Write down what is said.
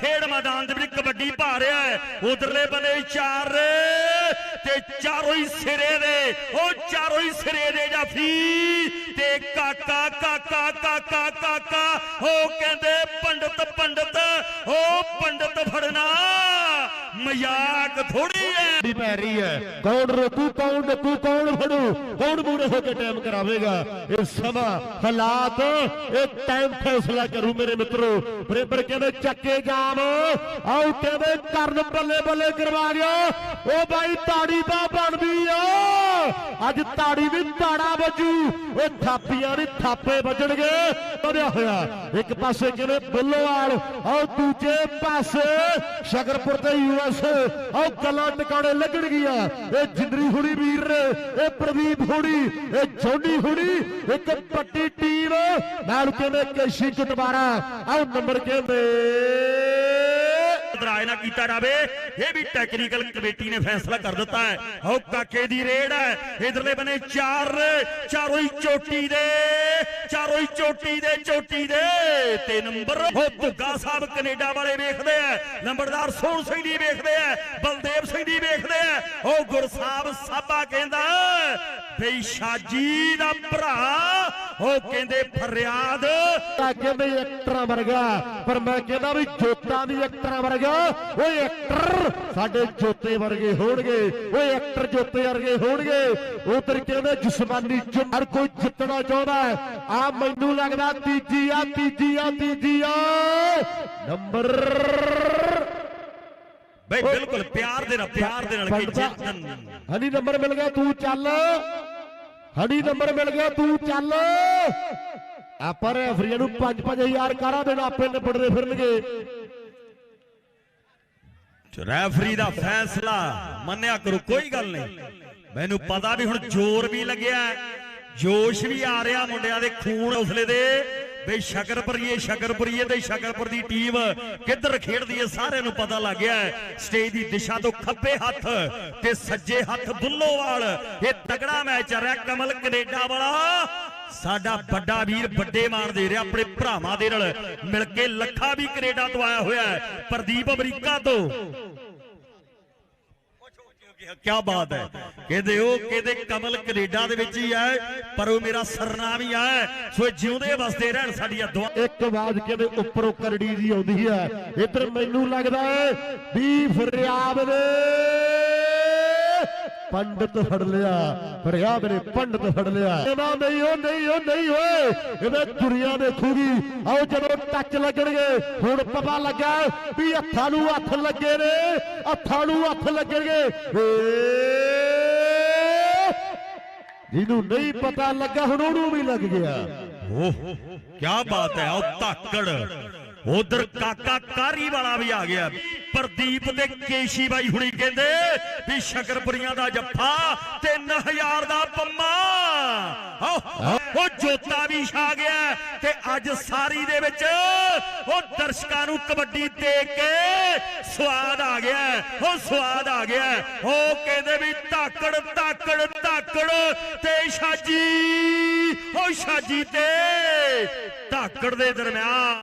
ਖੇਡ ਮੈਦਾਨ ਦੇ ਵਿੱਚ ਕਬੱਡੀ ਭਾ ਰਿਹਾ ਹੈ। ਉਧਰਲੇ ਬੰਨੇ ਚਾਰ ਤੇ ਚਾਰੋਂ ਹੀ ਸਿਰੇ ਦੇ। ਉਹ ਚਾਰੋਂ ਹੀ ਸਿਰੇ ਦੇ ਜਾਫੀ ਤੇ ਕਾਕਾ ਕਾਕਾ ਕਾਕਾ ਕਾਕਾ। ਉਹ ਕਹਿੰਦੇ ਪੰਡਤ ਪੰਡਤ, ਉਹ ਪੰਡਤ ਫੜਨਾ। ਮਜ਼ਾਕ ਥੋੜੀ ਹੈ ਦੀ ਪੈ ਰਹੀ ਹੈ ਕੌਣ ਰੋਕੂ, ਕੌਣ ਡੱਕੂ, ਕੌਣ ਫੜੂ? ਕੌਣ ਮੂਰੇ ਹੋ ਕੇ ਟਾਈਮ ਕਰਾਵੇਗਾ? ਇਹ ਸਮਾਂ, ਹਾਲਾਤ, ਇਹ ਟਾਈਮ ਫੈਸਲਾ ਕਰੂ ਮੇਰੇ ਮਿੱਤਰੋ। ਬਰੇਬਰ ਕਹਿੰਦੇ ਚੱਕੇ ਜਾਮ। ਆਉ ਕਹਿੰਦੇ ਕਰਨ ਬੱਲੇ ਬੱਲੇ ਕਰਵਾ ਗਿਆ ਉਹ ਬਾਈ ਤਾੜੀ ਤਾਂ ਬਣਦੀ ਆ। ਅੱਜ ਤਾੜੀ ਵੀ ਤਾੜਾ ਵੱਜੂ। ਉਹ ਥਾਪੀਆਂ ਦੇ ਥਾਪੇ ਵੱਜਣਗੇ। ਵਧਿਆ ਹੋਇਆ। ਇੱਕ ਪਾਸੇ ਕਹਿੰਦੇ ਬੁੱਲੋਵਾਲ ਆਉ ਦੂਜੇ ਪਾਸੇ। ਸ਼ਕਰਪੁਰ ਤੇ ਯੂਐਸ ਆਉ ਗੱਲਾਂ ਟਿਕਾਣੇ ਲੱਗਣਗੀਆਂ। ਇਹ ਜਿੰਦਰੀ ਹੁਣੀ ਵੀਰ ਨੇ, ਇਹ ਪ੍ਰਦੀਪ ਹੁਣੀ, ਇਹ ਜੋਨੀ ਹੁਣੀ, ਇੱਕ ਪੱਟੀ ਟੀਮ। ਨਾਲ ਕਹਿੰਦੇ ਕੇਸ਼ੀ ਕਟਵਾਰਾ ਆਉ ਨੰਬਰ ਕਹਿੰਦੇ? ਇਤਰਾਜ਼ ਨਾ ਕੀਤਾ ਜਾਵੇ। ਇਹ ਵੀ ਟੈਕਨੀਕਲ ਕਮੇਟੀ ਨੇ ਫੈਸਲਾ ਕਰ ਦਿੱਤਾ ਹੈ। ਹੋ ਕਾਕੇ ਦੀ ਰੇਡ ਹੈ। ਇਧਰਲੇ ਬਨੇ ਚਾਰ, ਚਾਰੋਂ ਹੀ ਚੋਟੀ ਦੇ, ਚਾਰੋਂ ਹੀ ਚੋਟੀ ਦੇ ਚੋਟੀ ਦੇ। ਤੇ ਨੰਬਰ ਹੋ ਧੁੱਗਾ ਸਾਹਿਬ ਕੈਨੇਡਾ ਵਾਲੇ ਵੇਖਦੇ ਆ। ਨੰਬਰਦਾਰ ਸੋਹਣ ਸਿੰਘ ਜੀ ਵੇਖਦੇ ਆ। ਬਲਦੇਵ ਸਿੰਘ ਜੀ ਵੇਖਦੇ ਆ। ਉਹ ਗੁਰਸਾਹਿਬ ਸਾਬਾ ਕਹਿੰਦਾ ਬਈ ਸ਼ਾਜੀ ਦਾ ਭਰਾ। ਉਹ ਕਹਿੰਦੇ ਫਰਿਆਦ। ਤਾਂ ਕਹਿੰਦੇ ਐਕਟਰਾਂ ਵਰਗਾ ਪਰ ਮੈਂ ਕਹਿੰਦਾ ਵੀ ਜੋਤਾਂ ਦੀ ਐਕਟਰਾਂ ਵਰਗਾ। ਓਏ ਐਕਟਰ ਸਾਡੇ ਜੋਤੇ ਵਰਗੇ ਹੋਣਗੇ। ਓਏ ਐਕਟਰ ਜੋਤੇ ਵਰਗੇ ਹੋਣਗੇ। ਉਧਰ ਕਹਿੰਦੇ ਜਿਸਮਾਨੀ ਹਰ ਕੋਈ ਜਿੱਤਣਾ ਚਾਹੁੰਦਾ ਆ ਮੈਨੂੰ ਲੱਗਦਾ ਤੀਜੀ ਆ ਤੀਜੀ ਆ ਤੀਜੀ ਆ। ਨੰਬਰ ਬਈ ਬਿਲਕੁਲ ਪਿਆਰ ਦੇ ਨਾਲ ਪਿਆਰ ਦੇ ਨਾਲ ਕਿ ਜਿੱਤਣ ਹਨੀ ਨੰਬਰ ਮਿਲ ਗਿਆ ਤੂੰ ਚੱਲ। ਹਨੀ ਨੰਬਰ ਮਿਲ ਗਿਆ, ਤੂੰ ਚੱਲ। ਆਪਾਂ ਰੈਫਰੀਆਂ ਨੂੰ 5-5000 ਕਾਰਾਂ ਦੇਣਾ, ਆਪੇ ਨਿਬੜਦੇ ਫਿਰਨਗੇ। ਰੈਫਰੀ ਦਾ ਫੈਸਲਾ ਮੰਨਿਆ ਕਰੋ, ਕੋਈ ਗੱਲ ਨਹੀਂ। ਮੈਨੂੰ ਪਤਾ ਵੀ ਹੁਣ ਜ਼ੋਰ ਵੀ ਲੱਗਿਆ, ਜੋਸ਼ ਵੀ ਆ ਰਿਹਾ ਮੁੰਡਿਆਂ ਦੇ ਖੂਨ ਹੌਸਲੇ ਦੇ। ਬਈ ਸ਼ਕਰਪੁਰੀਏ ਸ਼ਕਰਪੁਰੀਏ ਤੇ ਸ਼ਕਰਪੁਰ ਦੀ ਟੀਮ ਕਿੱਧਰ ਖੇਡਦੀ ਹੈ ਸਾਰਿਆਂ ਨੂੰ ਪਤਾ ਲੱਗ ਗਿਆ ਸਟੇਜ ਦੀ ਦਿਸ਼ਾ ਤੋਂ ਖੱਬੇ ਹੱਥ ਤੇ ਸੱਜੇ ਹੱਥ ਬੁੱਲੋਵਾਲ ਇਹ ਤਗੜਾ ਮੈਚ ਆ ਰਿਹਾ ਕਮਲ ਕੈਨੇਡਾ ਵਾਲਾ। ਸਾਡਾ ਵੱਡਾ ਵੀਰ ਵੱਡੇ ਮਾਣ ਦੇ ਰਿਹਾ ਆਪਣੇ ਭਰਾਵਾਂ ਦੇ ਨਾਲ। ਮਿਲ ਕੇ ਲੱਖਾ ਵੀ ਕੈਨੇਡਾ ਤੋਂ ਆਇਆ ਹੋਇਆ ਹੈ। ਪ੍ਰਦੀਪ ਅਮਰੀਕਾ ਤੋਂ। ਕੀ ਬਾਤ ਹੈ? ਕਹਿੰਦੇ, ਉਹ ਕਹਿੰਦੇ ਕਮਲ ਕੈਨੇਡਾ ਦੇ ਵਿੱਚ ਹੀ ਹੈ, ਪਰ ਉਹ ਮੇਰਾ ਸਰਨਾਮ ਹੀ ਹੈ। ਸੋ ਇਹ ਜਿਉਂਦੇ ਵਸਦੇ ਰਹਿਣ ਸਾਡੀਆਂ ਦੁਆ ਇੱਕ ਆਵਾਜ਼ ਕਹਿੰਦੇ, ਉੱਪਰੋਂ ਕਰੜੀ ਦੀ ਆਉਂਦੀ ਹੈ। ਇੱਧਰ ਮੈਨੂੰ ਲੱਗਦਾ ਹੈ ਵੀ ਫਰਿਆਦ ਨੇ ਪੰਡਤ ਫੜ ਲਿਆ ਫਰਿਆਦ ਨੇ ਪੰਡਤ ਫੜ ਲਿਆ। ਇਹਨਾਂ ਨਹੀਂ, ਉਹ ਨਹੀਂ ਉਹ ਨਹੀਂ, ਓਏ, ਇਹਦੇ ਦੁਨੀਆ ਦੇਖੂਗੀ। ਆਓ, ਜਦੋਂ ਟੱਚ ਲੱਗਣਗੇ, ਹੁਣ ਪਤਾ ਲੱਗਾ ਵੀ ਹੱਥਾਂ ਨੂੰ ਹੱਥ ਲੱਗੇ ਨੇ, ਹੱਥਾਂ ਨੂੰ ਹੱਥ ਲੱਗਣਗੇ। ਜਿਹਨੂੰ ਨਹੀਂ ਪਤਾ ਲੱਗਾ, ਹੁਣ ਉਹਨੂੰ ਵੀ ਲੱਗ ਗਿਆ। ਓਹ ਕੀ ਬਾਤ ਹੈ, ਉਹ ਧਾਕੜ। ਉਧਰ ਕਾਕਾ ਕਾਰੀ ਵਾਲਾ ਵੀ ਆ ਗਿਆ। ਪ੍ਰਦੀਪ ਤੇ ਕੇਸ਼ੀ ਬਾਈ ਹੁਣੀ ਕਹਿੰਦੇ ਵੀ ਸ਼ਕਰਪੁਰੀਆਂ ਦਾ ਜੱਫਾ 3000 ਦਾ ਪੰਮਾ। ਉਹ ਜੋਤਾ ਵੀ ਛਾ ਗਿਆ ਤੇ ਅੱਜ ਸਾਰੀ ਦੇ ਵਿੱਚ ਉਹ ਦਰਸ਼ਕਾਂ ਨੂੰ ਕਬੱਡੀ ਦੇਖ ਕੇ ਸਵਾਦ ਆ ਗਿਆ, ਉਹ ਸਵਾਦ ਆ ਗਿਆ। ਉਹ ਕਹਿੰਦੇ ਵੀ ਧਾਕੜ ਧਾਕੜ ਧਾਕੜ ਤੇ ਸ਼ਾਜੀ, ਉਹ ਸ਼ਾਜੀ ਤੇ ਧਾਕੜ ਦੇ ਦਰਮਿਆਨ